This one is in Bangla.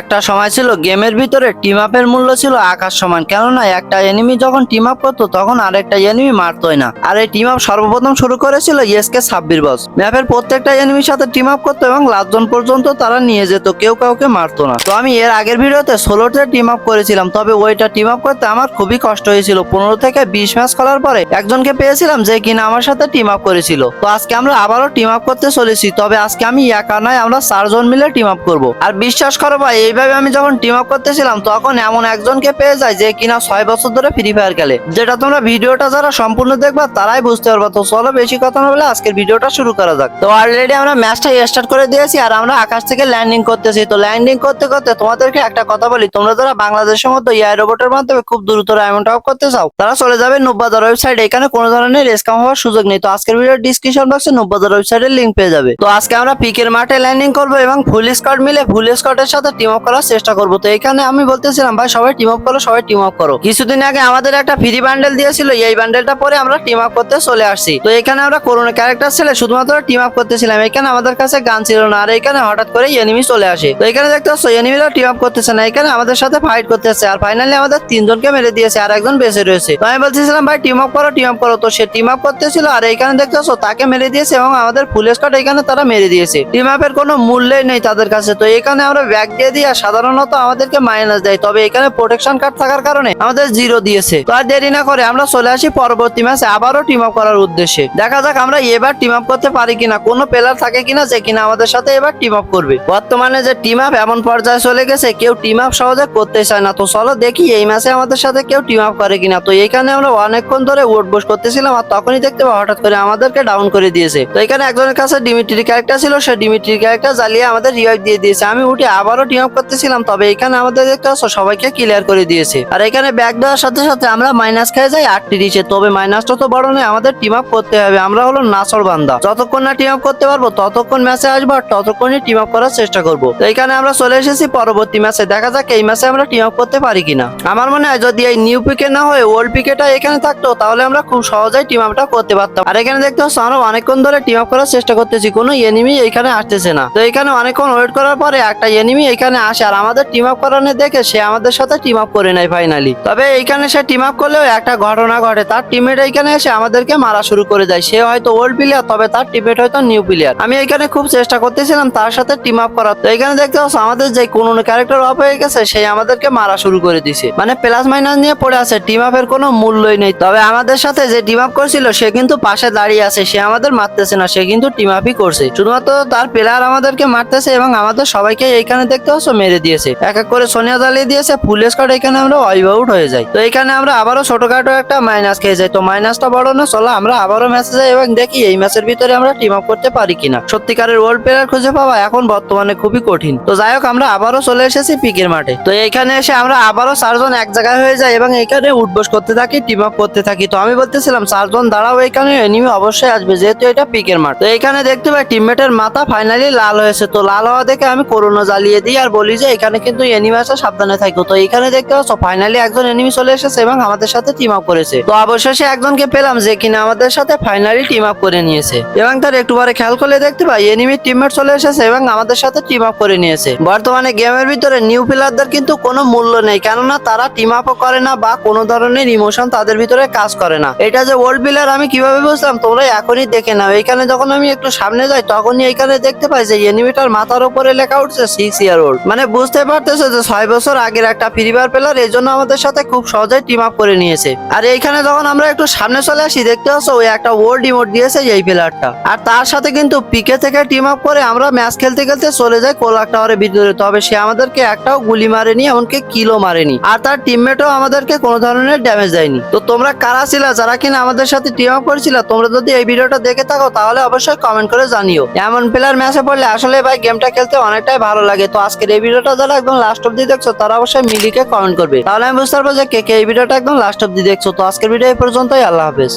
একটা সময় ছিল গেমের ভিতরে টিম আপের মূল্য ছিল আকাশ সমান। কেননা একটা এনিমি যখন টিম আপ করতো, তখন আরেকটা এনিমি মারতোই না। আর এই টিম আপ সর্বপ্রথম শুরু করেছিল ইএসকে ছাব্বির বস ম্যাপের প্রত্যেকটা এনিমির সাথে টিম আপ করতো এবং লাস্ট জন পর্যন্ত তারা নিয়ে যেত, কেউ কাউকে মারতো না। তো আমি এর আগের ভিডিওতে ষোলোতে টিম আপ করেছিলাম, তবে ওইটা টিম আপ করতে আমার খুবই কষ্ট হয়েছিল। পনেরো থেকে বিশ ম্যাচ খেলার পরে একজনকে পেয়েছিলাম যে কিনা আমার সাথে টিম আপ করেছিল। তো আজকে আমরা আবারও টিম আপ করতে চলেছি, তবে আজকে আমি একা নয়, আমরা চারজন মিলে টিম আপ করব। আর বিশ্বাস করো ভাই এইভাবে আমি যখন টিম আপ করতেছিলাম, তখন এমন একজনকে পেয়ে যায় যে কিনা ছয় বছর ধরে ফ্রি ফায়ার খেলে। যেটা তোমরা ভিডিওটা যারা সম্পূর্ণ দেখবা, তারাই বুঝতে পারবা। তো চলো বেশি কথা না বলে আজকের ভিডিওটা শুরু করা যাক। তো অলরেডি আমরা ম্যাচটা স্টার্ট করে দিয়েছি আর আমরা আকাশ থেকে ল্যান্ডিং করতেছি। তো ল্যান্ডিং করতে করতে তোমাদেরকে একটা কথা বলি। তোমরা যারা বাংলাদেশের মতো এয়ার রোবটের মাধ্যমে খুব দ্রুত ডায়মন্ড আপ করতে চাও, তারা চলে যাবে নব্বাদার ওয়েবসাইট এখানে কোনো ধরনের রেসকাম হওয়ার সুযোগ নেই। তো আজকের ভিডিও ডিসক্রিপশন বক্সে নব্বাদার ওয়েবসাইটের লিঙ্ক পেয়ে যাবে। তো আজকে আমরা পিকের মাঠে ল্যান্ডিং করব এবং ফুল স্কোয়াড মিলে ফুল স্কোয়াডের সাথে টিম আপ করার চেষ্টা করব। তো এখানে আমি বলতেছিলাম, ভাই, সবাই টিম আপ করো, সবাই টিম আপ করো। কিছুদিন আগে আমাদের একটা ফ্রি বান্ডেল দিয়েছিল, এই বান্ডেলটা পরে আমরা টিম আপ করতে চলে আসছি। তো এখানে আমরা করোনা ক্যারেক্টার ছেলে শুধুমাত্র টিম আপ করতেছিলাম। এখানে আমাদের কাছে গান ছিল না, আর এখানে হঠাৎ করে এনিমি চলে আসে। তো এখানে দেখতে পাচ্ছ এনিমিরা টিম আপ করতেছে না, এখানে আমাদের সাথে ফাইট করতেছে। আর ফাইনালি আমাদের তিনজনকে মেরে দিয়েছে, আর একজন বেঁচে রয়েছে। তো আমি বলতেছিলাম, ভাই টিম আপ করো টিম আপ করো। তো সে টিম আপ করতেছিল, আর এখানে দেখতে পাচ্ছ, তাকে মেরে দিয়েছে এবং আমাদের ফুল স্কট এখানে তারা মেরে দিয়েছে। টিম আপের কোনো মূল্যই নেই তাদের কাছে। তো এখানে আমরা ব্যাগ দিয়ে আর সাধারণত আমাদেরকে মাইনাস দেয়। তবে এখানে প্রোটেকশন কার্ড থাকার কারণে আমাদের জিরো দিয়েছে। তো আর দেরি না করে আমরা চলে আসি পরবর্তী ম্যাচে আবারও টিম আপ করার উদ্দেশ্যে। দেখা যাক আমরা এবার টিম আপ করতে পারি কিনা, কোনো প্লেয়ার থাকে কিনা যে কিনা আমাদের সাথে এবার টিম আপ করবে। বর্তমানে যে টিম আপ এমন পর্যায়ে চলে গেছে, কেউ টিম আপ সহজে করতে চায় না। তো চলো দেখি এই ম্যাচে আমাদের সাথে কেউ টিম আপ করে কিনা। তো এখানে আমরা অনেকক্ষণ ধরে উঠ বস করতেছিলাম আর তখনই দেখতে পাই হঠাৎ করে আমাদেরকে ডাউন করে দিয়েছে। তো এখানে একজনের কাছে ডিমিট্রি ক্যারেক্টার ছিল, সে ডিমিট্রি ক্যারেক্টার জ্বালিয়ে আমাদের রিভাইভ দিয়ে দিয়েছে। আমি উঠে আবারও টিম আপ করতেছিলাম, তবে এখানে আমাদের দেখতে পাচ্ছ সবাইকে ক্লিয়ার করে দিয়েছে। আর এখানে ব্যাগ দেওয়ার সাথে সাথে আমরা মাইনাস খেয়ে যাই দিচ্ছে তবে মাইনাসটা তো বড় নয়, আমাদের টিম আপ করতে হবে। আমরা হলো নাসর বান্দা। যতক্ষণ না টিম আপ করতে পারব, ততক্ষণ ম্যাচে আসব আর ততক্ষণই টিম আপ করার চেষ্টা করব। তো এখানে আমরা চলে এসেছি পরবর্তী ম্যাচে দেখা যাক এই ম্যাচে আমরা টিম আপ করতে পারি কিনা। আমার মনে হয় যদি এই নিউ পিকে না হয়ে ওল্ড পিকেটা এখানে থাকতো, তাহলে আমরা খুব সহজেই টিম আপটা করতে পারতাম। আর এখানে দেখতে পাচ্ছ আমরা অনেকক্ষণ ধরে টিম আপ করার চেষ্টা করতেছি। কোনো এনিমি এখানে আসতেছে না। তো এখানে অনেকক্ষণ ওয়েট করার পরে একটা এনিমি এখানে আসে, আর আমাদের টিম আপ করানো দেখে সে আমাদের সাথে টিম আপ করে নেয় ফাইনালি তবে এইখানে সে টিম আপ করলেও একটা ঘটনা ঘটে। তার টিমমেট এখানে এসে আমাদেরকে মারা শুরু করে দেয়। সে হয়তো ওল্ড প্লেয়ার তবে তার টিমমেট হয়তো নিউ প্লেয়ার আমি এখানে খুব চেষ্টা করতেছিলাম তার সাথে টিম আপ করার। তো এখানে দেখতে পাচ্ছ, আমাদের যে কোন ক্যারেক্টার অফ হয়ে গেছে, সে আমাদেরকে মারা শুরু করে দিছে। মানে প্লাস মাইনাস নিয়ে পড়ে আছে টিম আপের কোনো মূল্যই নেই। তবে আমাদের সাথে যে টিম আপ করছিল, সে কিন্তু পাশে দাঁড়িয়ে আছে। সে আমাদের মারতেছে না, সে কিন্তু টিম আপই করছে। শুধুমাত্র তার প্লেয়ার আমাদেরকে মারতেছে এবং আমাদের সবাইকে এইখানে দেখতে মেরে দিয়েছে। এক এক করে সোনিয়া জ্বালিয়ে দিয়েছে ফুল স্কট এখানে আমরা ওয়াইভ আউট হয়ে যাই। তো এখানে আমরা আবারও ছোটখাটো একটা মাইনাস খেয়ে যাই। তো মাইনাসটা বড় না, চলো আমরা আবারও ম্যাচে যাই এবং দেখি এই ম্যাচের ভিতরে আমরা টিম আপ করতে পারি কিনা। সত্যিকারের ওয়ার্ল্ড প্লেয়ার খুঁজে পাওয়া এখন বর্তমানে খুবই কঠিন। তো যাই হোক, আমরা আবারও চলে এসেছি পিকের মাঠে। তো এইখানে এসে আমরা আবারও চারজন এক জায়গায় হয়ে যাই এবং এখানে উঠবস করতে থাকি টিম আপ করতে থাকি। তো আমি বলতেছিলাম, চারজন দাঁড়াও, এখানে এনিমি অবশ্যই আসবে, যেহেতু এটা পিকের মাঠ। তো এখানে দেখতে পাই টিমমেটের মাথা ফাইনালি লাল হয়েছে। তো লাল হওয়া দেখে আমি করোনা জ্বালিয়ে দিই আর বলি যে এখানে কিন্তু এনিমি আছে, সাবধানে থাকো। তো এখানে দেখতে পাচ্ছ ফাইনালি একজন এনিমি চলে এসেছে এবং আমাদের সাথে টিম আপ করেছে। তো অবশেষে একজনকে পেলাম যে কিনা আমাদের সাথে ফাইনালি টিম আপ করে নিয়েছে। এবং তার একটু পরে খেয়াল করলে দেখতে পাই এনিমি টিমমেট চলে এসেছে এবং আমাদের সাথে টিম আপ করে নিয়েছে। বর্তমানে গেমের ভিতরে নিউ প্লেয়ারদের কিন্তু কোনো মূল্য নেই, কেননা তারা টিম আপও করে না বা কোনো ধরনের ইমোশন তাদের ভিতরে কাজ করে না। এটা যে ওল্ড প্লেয়ার আমি কীভাবে বুঝলাম, তোমরা এখনই দেখে নাও। এখানে যখন আমি একটু সামনে যাই, তখনই এখানে দেখতে পাই যে এনিমিটার মাথার উপরে লেখা উঠছে সিক্স ইয়ার ওল্ড মানে বুঝতে পারতেছে যে ছয় বছর আগের একটা ফ্রি ফায়ার প্লেয়ার এই জন্য আমাদের সাথে খুব সহজেই টিম আপ করে নিয়েছে। আর এইখানে যখন আমরা একটু সামনে চলে আসি, দেখতে পাচ্ছ ওই একটা ওল্ড ইমোট দিয়েছে এই প্লেয়ারটা আর তার সাথে কিন্তু পিকে থেকে টিম আপ করে আমরা ম্যাচ খেলতে খেলতে চলে যাই কোলাক টাওয়ারের ভিতরে। তবে সে আমাদেরকে একটাও গুলি মারেনি, এমনকি কিলো মারেনি। আর তার টিমমেটও আমাদেরকে কোনো ধরনের ড্যামেজ দেয়নি। তো তোমরা কারা ছিল, যারা কিনা আমাদের সাথে টিম আপ করেছিল, তোমরা যদি এই ভিডিওটা দেখে থাকো, তাহলে অবশ্যই কমেন্ট করে জানিও। এমন প্লেয়ার ম্যাচে পড়লে আসলে ভাই গেমটা খেলতে অনেকটাই ভালো লাগে। তো আজকের এই ভিডিওটা যারা একদম লাস্ট অব্দি দেখছ, তারা অবশ্যই মিলিকে কমেন্ট করবে। তাহলে আমি বুঝতে পারব যে কে কে এই ভিডিওটা একদম লাস্ট অব্দি দেখছ। তো আজকের ভিডিও এই পর্যন্তই, আল্লাহ হাফেজ।